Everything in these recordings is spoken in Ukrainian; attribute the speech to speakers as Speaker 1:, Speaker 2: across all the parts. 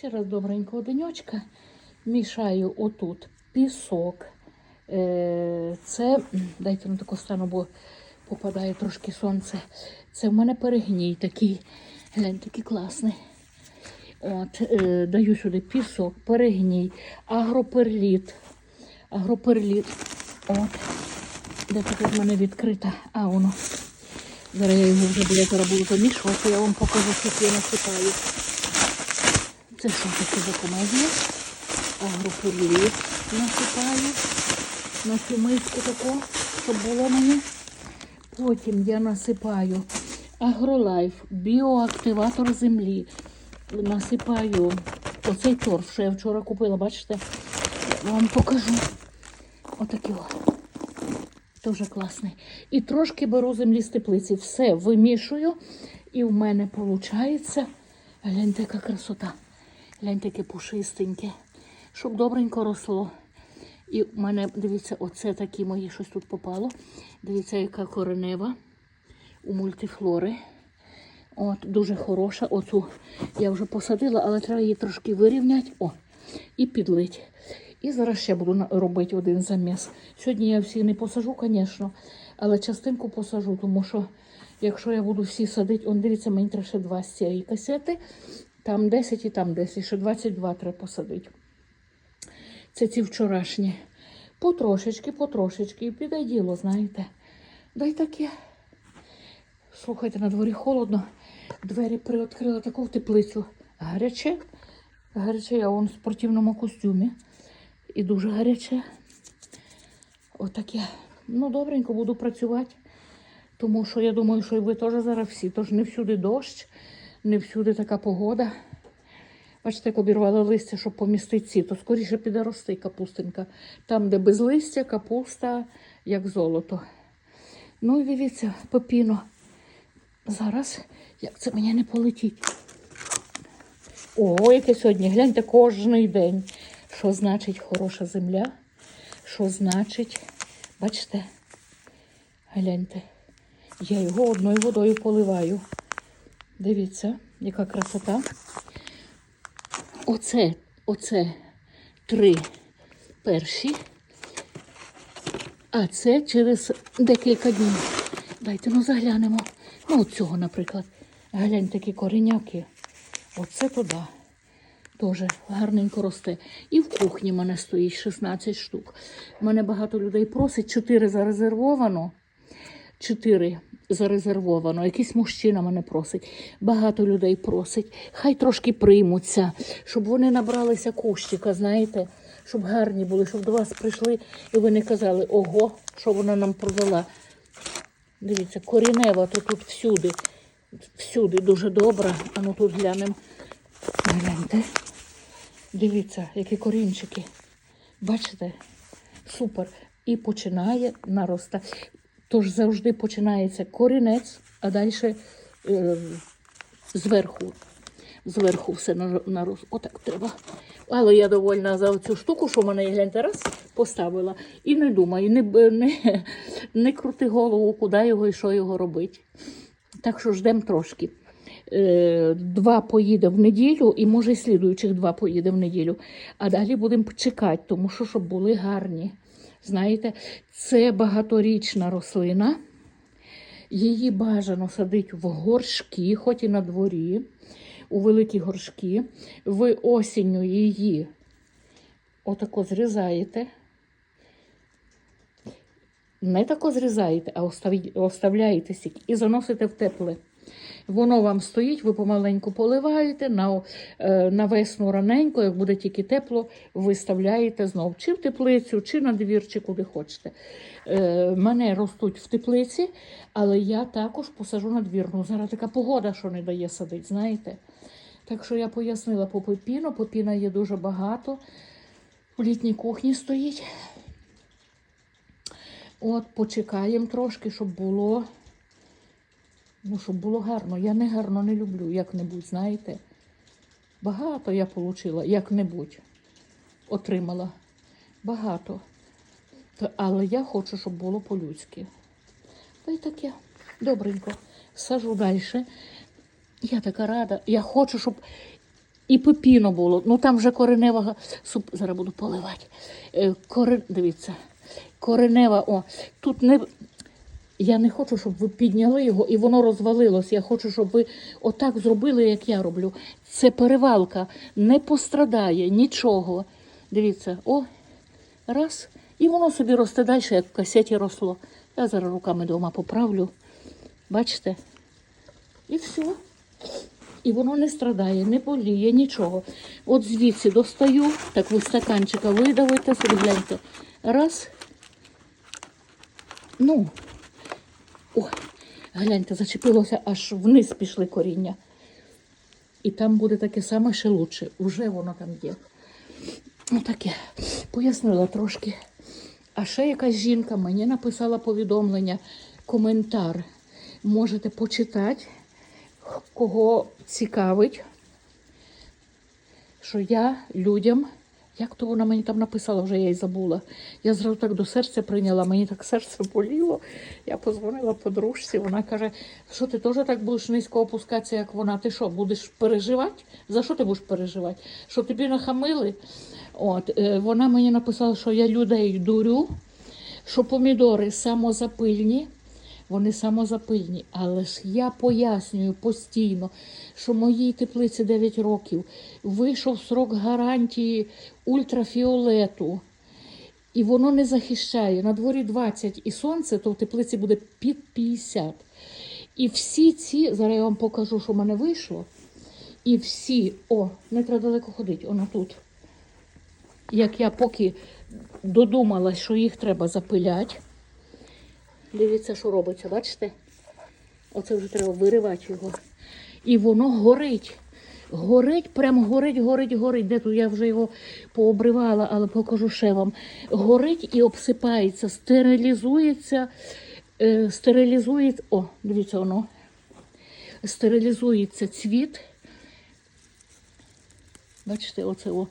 Speaker 1: Ще раз добренького денечка. Мішаю отут пісок. Е, Це, дайте на таку стану, бо попадає трошки сонце. Це в мене перегній такий. Глянь, такий класний. От, е, даю сюди пісок, перегній, агроперліт. Агроперліт. От. Де тут в мене відкрита? А, воно. Зараз я його вже зараз буду помішувати, я вам покажу, що я насипаю. Це що таке за комедія? Агроперліт насипаю на цю миску таку, щоб було мені. Потім я насипаю агролайф, біоактиватор землі. Насипаю оцей торф, що я вчора купила, бачите? Вам покажу. Отакий о. Дуже класний. І трошки беру землі з теплиці. Все вимішую. І в мене виходить. Гляньте, яка красота. Гляньте, яке пушистеньке. Щоб добренько росло. І в мене, дивіться, оце такі мої щось тут попало. Дивіться, яка коренева у мультифлори. От, дуже хороша. Оцю я вже посадила, але треба її трошки вирівняти. О, і підлить. І зараз ще буду робити один заміс. Сьогодні я всі не посажу, звісно, але частинку посажу, тому що якщо я буду всі садити, он дивіться, мені треба ще два з цієї касети. Там 10 і там 10, ще 22 треба посадити. Це ці вчорашні. Потрошечки, потрошечки. І піде діло, знаєте. Дай таке. Слухайте, на дворі холодно. Двері приоткрила таку в теплицю. Гаряче. Гаряче, я вон в спортивному костюмі. І дуже гаряче. Отаке. Ну, добренько буду працювати. Тому що я думаю, що і ви теж зараз всі. Тож не всюди дощ, не всюди така погода. Бачите, як обірвали листя, щоб помістити ці, то скоріше піде рости капустинка. Там, де без листя, капуста, як золото. Ну і дивіться, пепіно. Зараз, як це мені не полетіть. О, яке сьогодні, гляньте, кожний день. Що значить хороша земля? Що значить, бачите, гляньте, я його одною водою поливаю. Дивіться, яка красота. Оце, оце три перші. А це через декілька днів. Дайте ну заглянемо. Ну, от цього, наприклад. Глянь, такі кореняки. Оце туди. Теж гарненько росте. І в кухні мене стоїть 16 штук. Мене багато людей просить, 4 зарезервовано. 4 зарезервовано. Якийсь мужчина мене просить. Багато людей просить. Хай трошки приймуться, щоб вони набралися кущика, знаєте, щоб гарні були, щоб до вас прийшли і ви не казали, ого, що вона нам продала. Дивіться, корінева то тут всюди. Всюди дуже добра. А ну тут глянемо. Гляньте. Дивіться, які корінчики. Бачите? Супер. І починає наростати. Тож завжди починається корінець, а далі е, зверху. Зверху все нарос. Отак треба. Але я довольна за цю штуку, що в мене гляньте, раз поставила. І не думаю, не, не, не крути голову, куди його і що його робити. Так що ждемо трошки. Е, Два поїде в неділю, і може і слідуючих два поїде в неділю. А далі будемо чекати, тому що щоб були гарні. Знаєте, це багаторічна рослина. Її бажано садити в горшки, хоч і на дворі, у великі горшки. Ви осінню її отако зрізаєте. Не тако зрізаєте, а оставляєте сік і заносите в тепле. Воно вам стоїть, ви помаленьку поливаєте, на, е, на весну раненько, як буде тільки тепло, виставляєте знов чи в теплицю, чи на двір, чи куди хочете. Е, мене ростуть в теплиці, але я також посажу на двір. Ну, зараз така погода, що не дає садити, знаєте. Так що я пояснила по пепіну. Пепіна є дуже багато. В літній кухні стоїть. От, почекаємо трошки, щоб було. Ну, щоб було гарно. Я не гарно не люблю, як-небудь, знаєте. Багато я отримала, як-небудь отримала. Багато. Але я хочу, щоб було по-людськи. Та й таке. Добренько. Сажу далі. Я така рада. Я хочу, щоб І пепіно було. Ну там вже коренева суп. Зараз буду поливати. Е, Коре... Дивіться, коренева, о, тут не. Я не хочу, щоб ви підняли його і воно розвалилось. Я хочу, щоб ви отак зробили, як я роблю. Це перевалка, не пострадає нічого. Дивіться, о, раз. І воно собі росте далі, як в касеті росло. Я зараз руками вдома поправлю. Бачите? І все. І воно не страдає, не боліє, нічого. От звідси достаю, так ви стаканчика видавите собі, гляньте. Раз. Ну, о, гляньте, зачепилося, аж вниз пішли коріння. І там буде таке саме ще лучше. Уже воно там є. Ну таке, пояснила трошки. А ще якась жінка мені написала повідомлення, коментар. Можете почитати, кого цікавить, що я людям, як то вона мені там написала, вже я й забула. Я зразу так до серця прийняла, мені так серце боліло. Я позвонила подружці, вона каже, що ти теж так будеш низько опускатися, як вона. Ти що, будеш переживати? За що ти будеш переживати? Що тобі нахамили? От, е, вона мені написала, що я людей дурю, що помідори самозапильні. Вони самозапильні, але ж я пояснюю постійно, що моїй теплиці 9 років вийшов срок гарантії ультрафіолету, і воно не захищає. На дворі 20 і сонце, то в теплиці буде під 50. І всі ці, зараз я вам покажу, що в мене вийшло. І всі, о, не треба далеко ходити, воно тут. Як я поки додумалась, що їх треба запиляти. Дивіться, що робиться, бачите? Оце вже треба виривати його. І воно горить. Горить, прям горить, горить, горить. Де тут я вже його пообривала, але покажу ще вам. Горить і обсипається, стерилізується, е, стерилізується. О, дивіться, воно. Стерилізується цвіт. Бачите, оце о.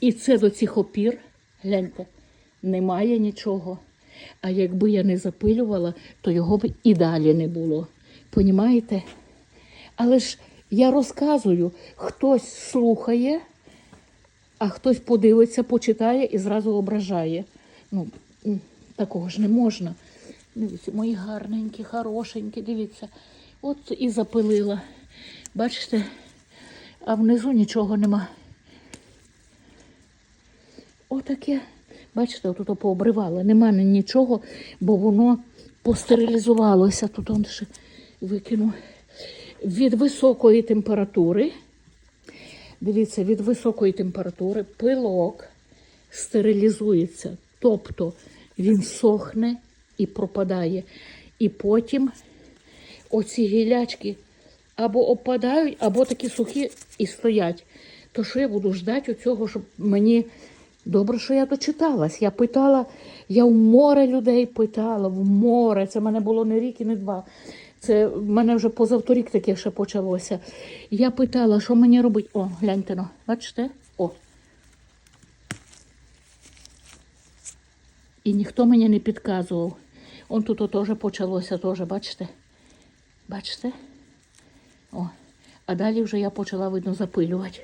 Speaker 1: І це до цих опір, гляньте, немає нічого. А якби я не запилювала, то його б і далі не було. Понімаєте? Але ж я розказую, хтось слухає, а хтось подивиться, почитає і зразу ображає. Ну, такого ж не можна. Дивіться, мої гарненькі, хорошенькі, дивіться. От і запилила. Бачите, а внизу нічого нема. Отаке. Бачите, отут пообривала. Нема нічого, бо воно постерилізувалося. Тут он ще викину. Від високої температури. Дивіться, від високої температури пилок стерилізується. Тобто він сохне і пропадає. І потім оці гілячки або опадають, або такі сухі і стоять. То що я буду ждати цього, щоб мені добре, що я дочиталась. Я питала, я в море людей питала, в море. Це в мене було не рік і не два. Це в мене вже позавторік таке ще почалося. Я питала, що мені робити. О, гляньте ну, бачите? О. І ніхто мені не підказував. Он тут теж почалося, теж, бачите? Бачите? О. А далі вже я почала, видно, запилювати.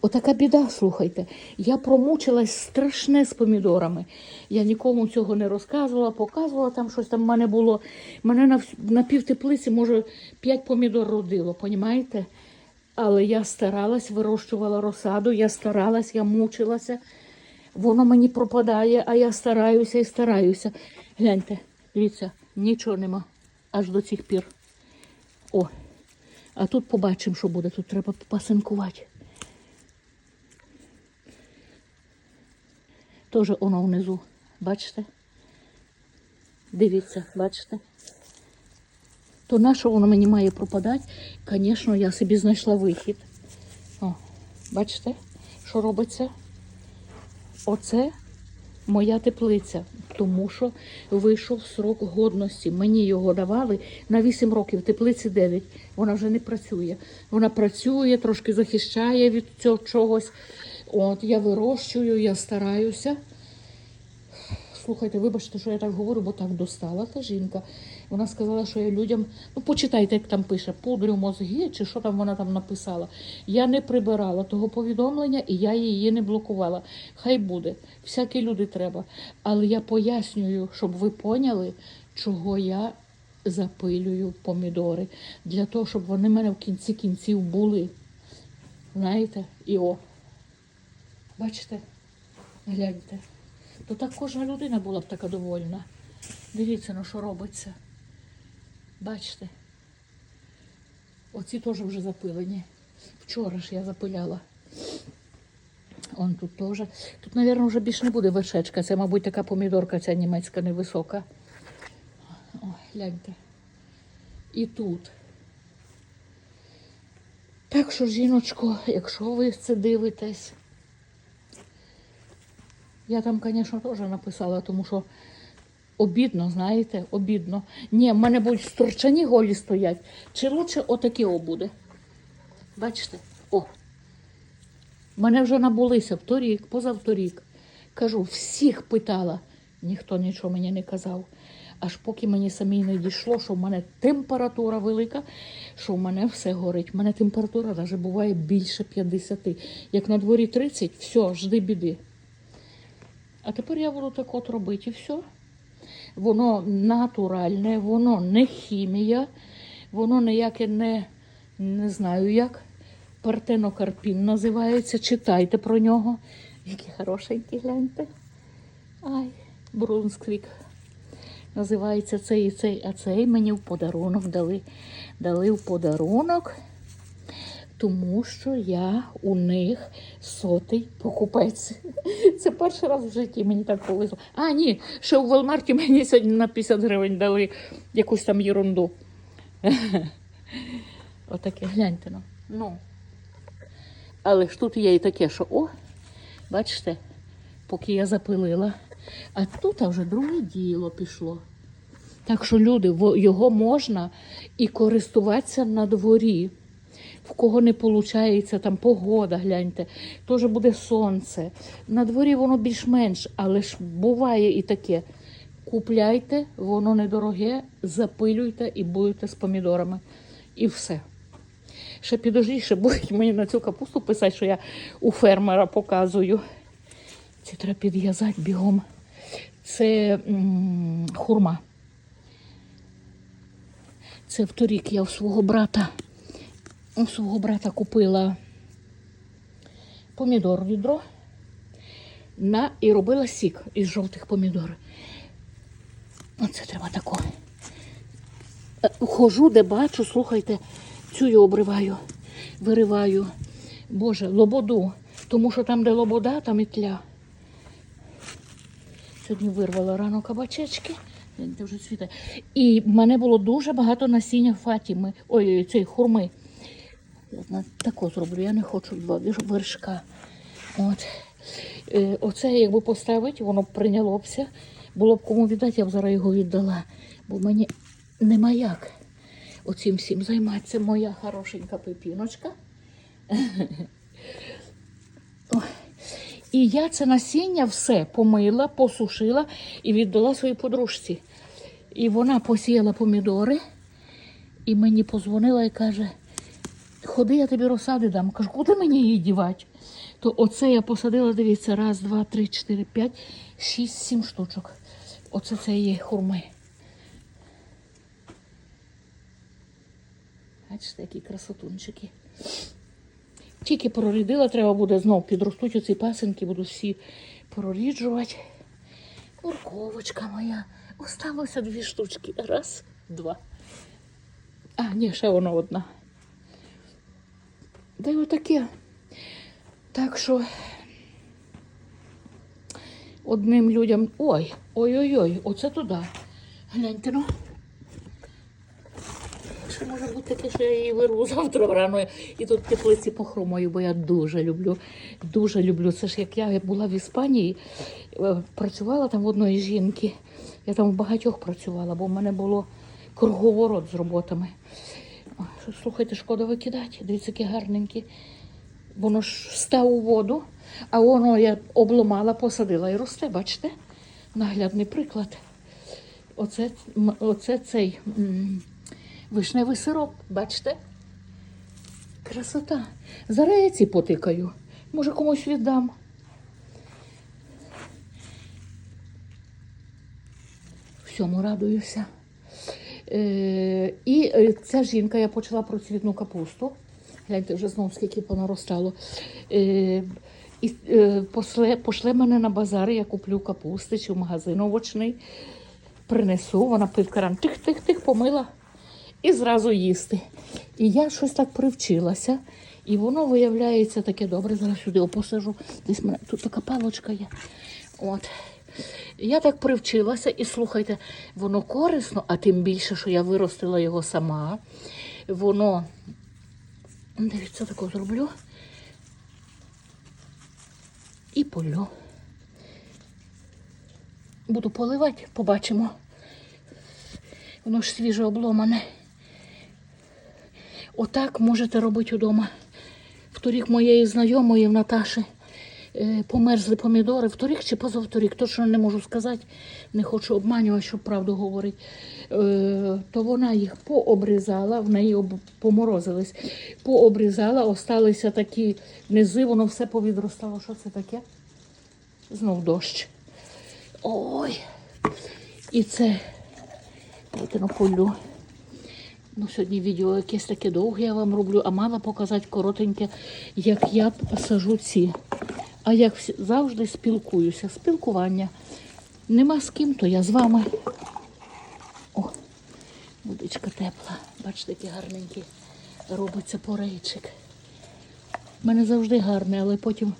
Speaker 1: Отака біда, слухайте. Я промучилась страшне з помідорами. Я нікому цього не розказувала, показувала там щось там в мене було. Мене на, на півтеплиці, може, п'ять помідор родило, понімаєте? Але я старалась, вирощувала розсаду, я старалась, я мучилася. Воно мені пропадає, а я стараюся і стараюся. Гляньте, дивіться, нічого нема аж до цих пір. О, а тут побачимо, що буде. Тут треба пасинкувати. Теж воно внизу. Бачите? Дивіться, бачите? То на що воно мені має пропадати? Звісно, я собі знайшла вихід. О, бачите, що робиться? Оце моя теплиця, тому що вийшов срок годності. Мені його давали на 8 років, теплиці 9. Вона вже не працює. Вона працює, трошки захищає від цього чогось. От я вирощую, я стараюся. слухайте, вибачте, що я так говорю, бо так достала та жінка. Вона сказала, що я людям, ну почитайте, як там пише, пудрю мозги, чи що там вона там написала. Я не прибирала того повідомлення і я її не блокувала. Хай буде. Всякі люди треба. Але я пояснюю, щоб ви поняли, чого я запилюю помідори. Для того, щоб вони в мене в кінці кінців були. Знаєте, і о. Бачите? Гляньте. То так кожна людина була б така довольна. Дивіться, ну що робиться. Бачите? Оці теж вже запилені. Вчора ж я запиляла. Он тут теж. Тут, мабуть, вже більше не буде вершечка. Це, мабуть, така помідорка ця німецька невисока. Ой, гляньте. І тут. Так що, жіночко, якщо ви це дивитесь, я там, звісно, теж написала, тому що обідно, знаєте, обідно. Ні, в мене будуть сторчані голі стоять. Чи лучше отакі буде? Бачите? О. Мене вже набулися вторік, позавторік. Кажу, всіх питала, ніхто нічого мені не казав. Аж поки мені самій не дійшло, що в мене температура велика, що в мене все горить. У мене температура навіть буває більше 50. Як на дворі 30, все, жди біди. А тепер я буду так от робити все. Воно натуральне, воно не хімія, воно ніяке не, не знаю як. Партенокарпін називається. Читайте про нього. Які хорошенькі, гляньте. Ай, Брунсквік. Називається цей і цей, а цей мені в подарунок дали. Дали в подарунок, тому що я у них сотий покупець. Це перший раз в житті мені так повезло. А, ні, ще у Walmart мені сьогодні на 50 гривень дали якусь там ерунду. Отаке, гляньте ну. ну. Але ж тут є і таке, що о, бачите, поки я запилила. А тут вже друге діло пішло. Так що, люди, його можна і користуватися на дворі. В кого не виходить, там погода, гляньте, теж буде сонце. На дворі воно більш-менш, але ж буває і таке. Купляйте, воно недороге, запилюйте і будете з помідорами. І все. Ще підожди, ще будуть мені на цю капусту писати, що я у фермера показую. Це треба підв'язати бігом. Це хурма. Це вторік я у свого брата. У свого брата купила помідор відро на, і робила сік із жовтих помідор. Оце треба тако. Е, Хожу, де бачу, слухайте, цю я обриваю, вириваю. Боже, лободу. Тому що там, де лобода, там і тля. Сьогодні вирвала рано кабачечки. Вже. І в мене було дуже багато насіння фатіми. Ой, цієї хурми. Я тако зроблю, я не хочу вершка. От. Е, Оце якби поставити, воно б прийнялося. Було б кому віддати, я б зараз його віддала. Бо мені нема як оцим всім займатися. Моя хорошенька пепіночка. І я це насіння все помила, посушила і віддала своїй подружці. І вона посіяла помідори, і мені позвонила і каже: ходи, я тобі розсади дам. Кажу, куди мені її дівати? То оце я посадила, дивіться, раз, два, три, чотири, п'ять, шість, сім штучок. Оце це є хурми. Бачите, які красотунчики. Тільки прорідила, треба буде знов підростуть оці пасенки, буду всі проріджувати. Морковочка моя. Осталося дві штучки. Раз, два. А, ні, ще воно одна. Та й отаке. Так що одним людям. Ой, ой-ой-ой, оце туди. Гляньте ну. Ще може бути таке, що я її вирву завтра рано і тут теплиці похромаю, бо я дуже люблю. Дуже люблю. Це ж як я була в Іспанії, е, працювала там в одної жінки. Я там в багатьох працювала, бо в мене було круговорот з роботами. Слухайте, шкода викидати. Дивіться, які гарненькі. Воно ж став у воду, а воно я обломала, посадила і росте, бачите? наглядний приклад. Оце, оце цей вишневий сироп, бачите? Красота. Зараз я ці потикаю. Може, комусь віддам. Всьому радуюся. Е, і е, ця жінка, я почала про цвітну капусту. Гляньте, вже знову скільки понаростало. Е, і пошле, пошле мене на базар, я куплю капусти чи в магазин овочний. Принесу, вона пив тих-тих-тих помила і зразу їсти. І я щось так привчилася. І воно виявляється таке добре. Зараз сюди опосажу. Десь мене тут така палочка є. От. Я так привчилася, і слухайте, воно корисно, а тим більше, що я виростила його сама. Воно, дивіться, тако зроблю. І полю. Буду поливати, побачимо. Воно ж свіже обломане. Отак можете робити вдома. Вторік моєї знайомої в Наташі померзли помідори. Вторік чи позавторік, точно не можу сказати, не хочу обманювати, щоб правду говорити. Е, то вона їх пообрізала, в неї поморозились, пообрізала, осталися такі низи, воно все повідростало. Що це таке? Знов дощ. Ой. І це на полю. Ну, сьогодні відео якесь таке довге я вам роблю, а мала показати коротеньке, як я сажу ці. А як завжди спілкуюся. Спілкування. Нема з ким, то я з вами. О, водичка тепла. Бачите, який гарненький робиться порейчик. У мене завжди гарний, але потім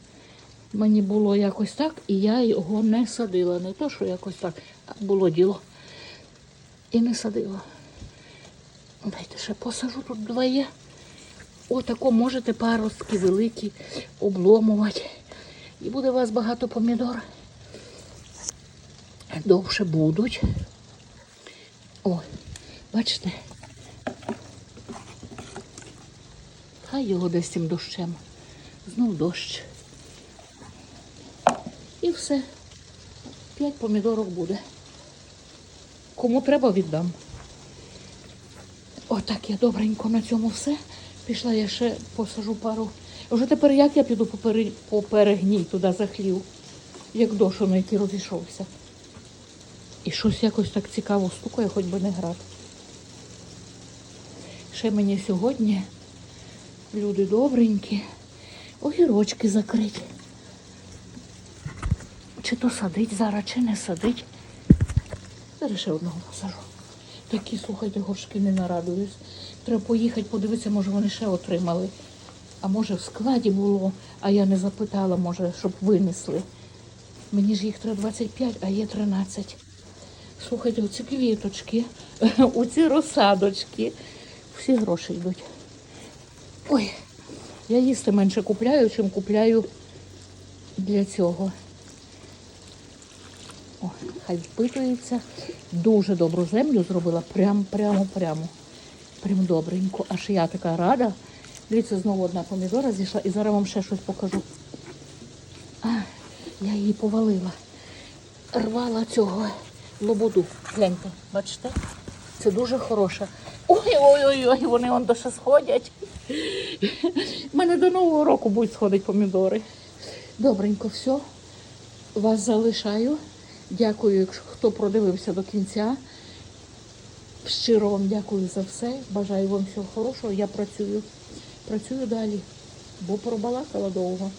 Speaker 1: мені було якось так, і я його не садила. Не то, що якось так, а було діло. І не садила. Дайте ще посажу тут двоє. Отако можете паростки великі обломувати. І буде у вас багато помідор. Довше будуть. О, бачите? Хай його десь цим дощем. Знов дощ. І все. П'ять помідорок буде. Кому треба, віддам. Отак я добренько на цьому все. Пішла я ще посажу пару. Вже тепер як я піду по, перегній туди за хлів, як дощ, на який розійшовся. І щось якось так цікаво стукає, хоч би не грати. Ще мені сьогодні люди добренькі, огірочки закриті. Чи то садить зараз, чи не садить. Зараз ще одного посажу. Такі, слухайте, горшки не нарадуюсь. Треба поїхати, подивитися, може вони ще отримали. А може в складі було, а я не запитала, може, щоб винесли. Мені ж їх треба 25, а є 13. Слухайте, оці квіточки, оці розсадочки. Всі гроші йдуть. Ой, я їсти менше купляю, чим купляю для цього. О, хай впитується. Дуже добру землю зробила. Прям, прямо, прямо. Прям добренько. Аж я така рада. Дивіться, знову одна помідора зійшла і зараз вам ще щось покажу. А, я її повалила. Рвала цього лободу. Гляньте, бачите? Це дуже хороша. Ой-ой-ой, вони он до ще сходять. У мене до Нового року будуть сходити помідори. Добренько, все. Вас залишаю. Дякую, хто продивився до кінця. Щиро вам дякую за все. Бажаю вам всього хорошого. Я працюю. Працюю далі, бо пробалакала довго.